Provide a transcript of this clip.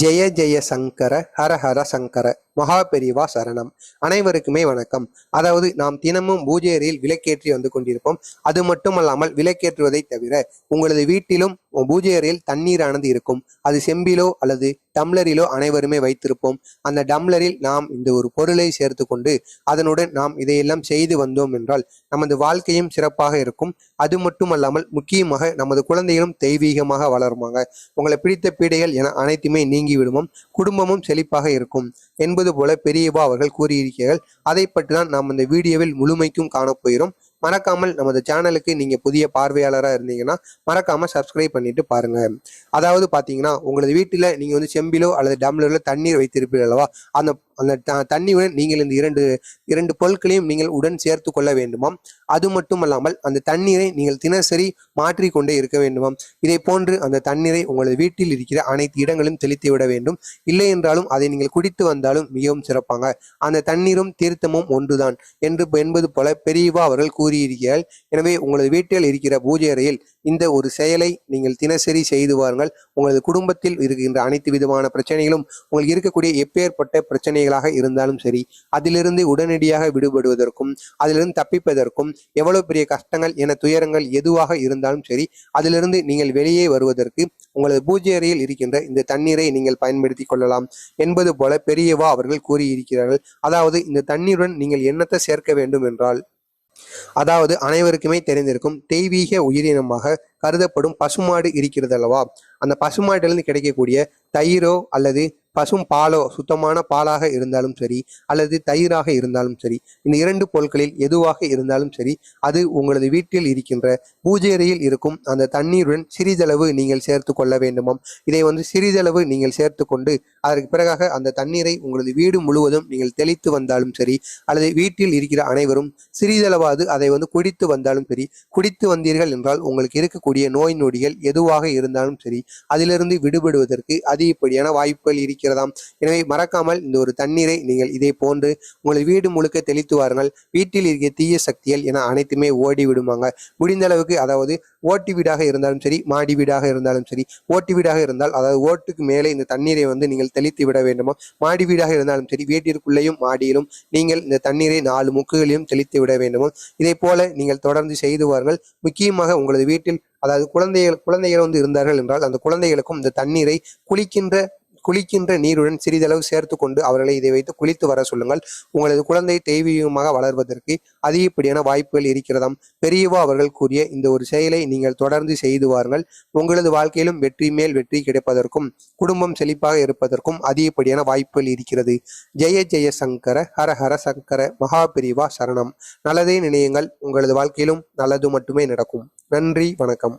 ஜெய ஜெய சங்கர ஹர ஹர சங்கர. மகா பெரிவா சரணம். அனைவருக்குமே வணக்கம். அதாவது நாம் தினமும் பூஜை அறையில் விளக்கேற்றி வந்து கொண்டிருப்போம். அது மட்டுமல்லாமல் விளக்கேற்றுவதை தவிர உங்களது வீட்டிலும் பூஜை அறையில் தண்ணீரானது இருக்கும். அது செம்பிலோ அல்லது டம்ளரிலோ அனைவருமே வைத்திருப்போம். அந்த டம்ளரில் நாம் இந்த ஒரு பொருளை சேர்த்து கொண்டு அதனுடன் நாம் இதையெல்லாம் செய்து வந்தோம் என்றால் நமது வாழ்க்கையும் சிறப்பாக இருக்கும். அது மட்டுமல்லாமல் முக்கியமாக நமது குழந்தைகளும் தெய்வீகமாக வளருமாங்க உங்களை பிடித்த பீடைகள் என அனைத்துமே நீங்கி விடுமோம் குடும்பமும் செழிப்பாக இருக்கும். என்பது போல பெரியவா அவர்கள் கூறியிருக்கிறார்கள். அதை பற்றி தான் நாம் இந்த வீடியோவில் முழுமைக்கும் காணப்போகிறோம் மறக்காமல் நமது சேனலுக்கு நீங்க புதிய பார்வையாளராக இருந்தீங்கன்னா மறக்காம சப்ஸ்கிரைப் பண்ணிட்டு பாருங்க. அதாவது பாத்தீங்கன்னா உங்களது வீட்டில் நீங்க வந்து செம்பிலோ அல்லது டம்ளரில் தண்ணீர் வைத்திருப்பீர்கள் அல்லவா? அந்த அந்த த- தண்ணியுடன் நீங்கள் இந்த இரண்டு இரண்டு பொருட்களையும் நீங்கள் உடன் சேர்த்து கொள்ள வேண்டுமாம். அது மட்டுமல்லாமல் அந்த தண்ணீரை நீங்கள் தினசரி மாற்றிக்கொண்டே இருக்க வேண்டுமாம். இதை போன்று அந்த தண்ணீரை உங்களது வீட்டில் இருக்கிற அனைத்து இடங்களும் தெளித்து விட வேண்டும். இல்லை என்றாலும் அதை நீங்கள் குடித்து வந்தாலும் மிகவும் சிறப்பாங்க. அந்த தண்ணீரும் தீர்த்தமும் ஒன்றுதான் என்று என்பது போல பெரியவா அவர்கள் கூறியிருக்கிறார்கள். எனவே உங்களது வீட்டில் இருக்கிற பூஜை அறையில் இந்த ஒரு செயலை நீங்கள் தினசரி செய்து வாருங்கள். உங்களது குடும்பத்தில் இருக்கின்ற அனைத்து விதமான பிரச்சனைகளும் உங்களுக்கு இருக்கக்கூடிய எப்பேற்பட்ட பிரச்சனைகளாக இருந்தாலும் சரி அதிலிருந்து உடனடியாக விடுபடுவதற்கும் அதிலிருந்து தப்பிப்பதற்கும் எவ்வளவு பெரிய கஷ்டங்கள் என துயரங்கள் எதுவாக இருந்தாலும் சரி அதிலிருந்து நீங்கள் வெளியே வருவதற்கு உங்களது பூஜை அறையில் இருக்கின்ற இந்த தண்ணீரை நீங்கள் பயன்படுத்தி கொள்ளலாம் என்பது போல பெரியவா அவர்கள் கூறியிருக்கிறார்கள். அதாவது இந்த தண்ணீருடன் நீங்கள் என்னத்தை சேர்க்க வேண்டும் என்றால் அதாவது அனைவருக்குமே தெரிந்திருக்கும் தெய்வீக உயிரினமாக கருதப்படும் பசுமாடு இருக்கிறது அல்லவா அந்த பசுமாட்டிலிருந்து கிடைக்கக்கூடிய தயிரோ அல்லது பசும் பாலோ சுத்தமான பாலாக இருந்தாலும் சரி அல்லது தயிராக இருந்தாலும் சரி இந்த இரண்டு பொருட்களில் எதுவாக இருந்தாலும் சரி அது உங்களது வீட்டில் இருக்கின்ற பூஜை அறையில் இருக்கும் அந்த தண்ணீருடன் சிறிதளவு நீங்கள் சேர்த்து கொள்ள வேண்டுமாம். இதை வந்து சிறிதளவு நீங்கள் சேர்த்து கொண்டு அதற்கு பிறகாக அந்த தண்ணீரை உங்களது வீடு முழுவதும் நீங்கள் தெளித்து வந்தாலும் சரி அல்லது வீட்டில் இருக்கிற அனைவரும் சிறிதளவாவது அதை வந்து குடித்து வந்தாலும் சரி குடித்து வந்தீர்கள் என்றால் உங்களுக்கு இருக்கக்கூடிய நோய் நொடிகள் எதுவாக இருந்தாலும் சரி அதிலிருந்து விடுபடுவதற்கு அதிகப்படியான வாய்ப்புகள் இருக்கிறதாம் எனவே மறக்காமல் இந்த ஒரு தண்ணீரை நீங்கள் இதே போன்று உங்கள் வீடு முழுக்க தெளித்து வாருங்கள். வீட்டில் இருக்க தீய சக்திகள் என அனைத்துமே ஓடி விடுமாங்க. முடிந்த அளவுக்கு அதாவது ஓட்டு வீடாக இருந்தாலும் சரி மாடி வீடாக இருந்தாலும் சரி ஓட்டு வீடாக இருந்தால் அதாவது ஓட்டுக்கு மேலே இந்த தண்ணீரை வந்து நீங்கள் தெளித்து விட வேண்டுமா? மாடி வீடாக இருந்தாலும் சரி வீட்டிற்குள்ளேயும் மாடியிலும் நீங்கள் இந்த தண்ணீரை நாலு முக்குகளிலும் தெளித்து விட வேண்டுமோ? இதை போல நீங்கள் தொடர்ந்து செய்து வாருங்கள். முக்கியமாக உங்களது வீட்டில் அதாவது குழந்தைகள் குழந்தைகள் வந்து இருந்தார்கள் என்றால் அந்த குழந்தைகளுக்கும் இந்த தண்ணீரை குளிக்கின்ற குளிக்கின்ற நீருடன் சிறிதளவு சேர்த்து கொண்டு அவர்களை இதை வைத்து குளித்து வர சொல்லுங்கள். உங்களது குழந்தை தெய்வீகமாக வளர்வதற்கு அதிகப்படியான வாய்ப்புகள் இருக்கிறதாம். பெரியவா அவர்கள் கூறிய இந்த ஒரு செயலை நீங்கள் தொடர்ந்து செய்து வாருங்கள். உங்களது வாழ்க்கையிலும் வெற்றி மேல் வெற்றி கிடைப்பதற்கும் குடும்பம் செழிப்பாக இருப்பதற்கும் அதிகப்படியான வாய்ப்புகள் இருக்கிறது. ஜெய ஜெய சங்கர ஹர ஹர சங்கர மகாபிரிவா சரணம். நல்லதே நினையுங்கள். உங்களது வாழ்க்கையிலும் நல்லது மட்டுமே நடக்கும். நன்றி வணக்கம்.